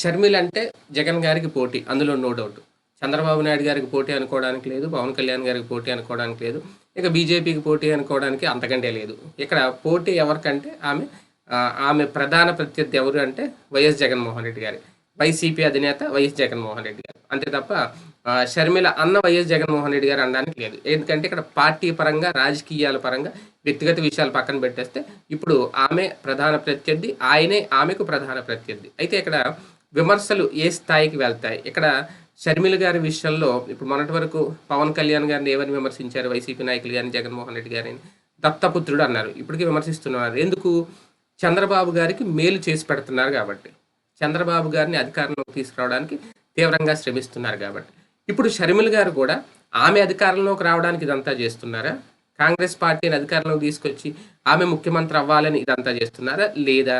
షర్మిల అంటే జగన్ గారికి పోటీ అందులో నో డౌట్ చంద్రబాబు నాయుడు గారికి పోటీ అనుకోవడానికి లేదు పవన్ కళ్యాణ్ గారికి పోటీ అనుకోవడానికి లేదు ఇక బీజేపీకి పోటీ అనుకోవడానికి అంతకంటే లేదు. ఇక్కడ పోటీ ఎవరికంటే ఆమె ఆమె ప్రధాన ప్రత్యర్థి ఎవరు అంటే వైఎస్ జగన్మోహన్ రెడ్డి గారి వైసీపీ అధినేత వైఎస్ జగన్మోహన్ రెడ్డి గారు. అంతే తప్ప షర్మిల అన్న వైఎస్ జగన్మోహన్ రెడ్డి గారు అనడానికి లేదు. ఎందుకంటే ఇక్కడ పార్టీ పరంగా రాజకీయాల పరంగా వ్యక్తిగత విషయాలు పక్కన పెట్టేస్తే ఇప్పుడు ఆమె ప్రధాన ప్రత్యర్థి ఆయనే ఆమెకు ప్రధాన ప్రత్యర్థి. అయితే ఇక్కడ విమర్శలు ఏ స్థాయికి వెళ్తాయి? ఇక్కడ షర్మిల గారి విషయంలో ఇప్పుడు మొన్నటి వరకు పవన్ కళ్యాణ్ గారిని ఏమని విమర్శించారు? వైసీపీ నాయకులు కానీ జగన్మోహన్ రెడ్డి గారిని దత్తపుత్రుడు అన్నారు. ఇప్పటికీ విమర్శిస్తున్నారు. ఎందుకు? చంద్రబాబు గారికి మేలు చేసి పెడుతున్నారు కాబట్టి. చంద్రబాబు గారిని అధికారంలోకి తీసుకురావడానికి తీవ్రంగా శ్రమిస్తున్నారు కాబట్టి. ఇప్పుడు షర్మిల గారు కూడా ఆమె అధికారంలోకి రావడానికి ఇదంతా చేస్తున్నారా? కాంగ్రెస్ పార్టీని అధికారంలోకి తీసుకొచ్చి ఆమె ముఖ్యమంత్రి అవ్వాలని ఇదంతా చేస్తున్నారా? లేదా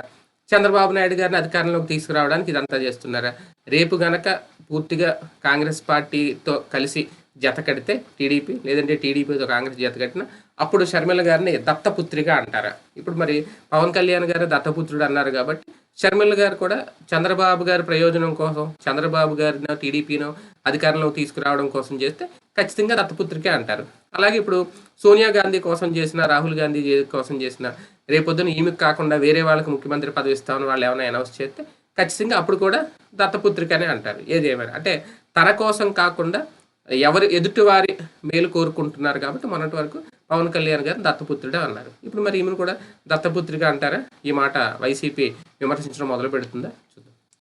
చంద్రబాబు నాయుడు గారిని అధికారంలోకి తీసుకురావడానికి ఇదంతా చేస్తున్నారా? రేపు గనక పూర్తిగా కాంగ్రెస్ పార్టీతో కలిసి జత కడితే టీడీపీ లేదంటే టీడీపీతో కాంగ్రెస్ జత కట్టిన అప్పుడు షర్మిల గారిని దత్తపుత్రిగా అంటారా? ఇప్పుడు మరి పవన్ కళ్యాణ్ గారు దత్తపుత్రుడు అన్నారు కాబట్టి షర్మిల గారు కూడా చంద్రబాబు గారి ప్రయోజనం కోసం చంద్రబాబు గారినో టీడీపీనో అధికారంలోకి తీసుకురావడం కోసం చేస్తే ఖచ్చితంగా దత్తపుత్రికే అంటారు. అలాగే ఇప్పుడు సోనియా గాంధీ కోసం చేసిన రాహుల్ గాంధీ కోసం చేసిన రేపొద్దున ఈమెకు కాకుండా వేరే వాళ్ళకి ముఖ్యమంత్రి పదవి ఇస్తామని వాళ్ళు ఏమైనా అనౌన్స్ చేస్తే ఖచ్చితంగా అప్పుడు కూడా దత్తపుత్రికనే అంటారు. ఏది ఏమైనా. అంటే తన కోసం కాకుండా ఎవరు ఎదుటివారి మేలు కోరుకుంటున్నారు కాబట్టి మొన్నటి వరకు పవన్ కళ్యాణ్ గారు దత్తపుత్రుడే అన్నారు. ఇప్పుడు మరి ఈమెను కూడా దత్తపుత్రిక అంటారా? ఈ మాట వైసీపీ విమర్శించడం మొదలు పెడుతుందా చూద్దాం.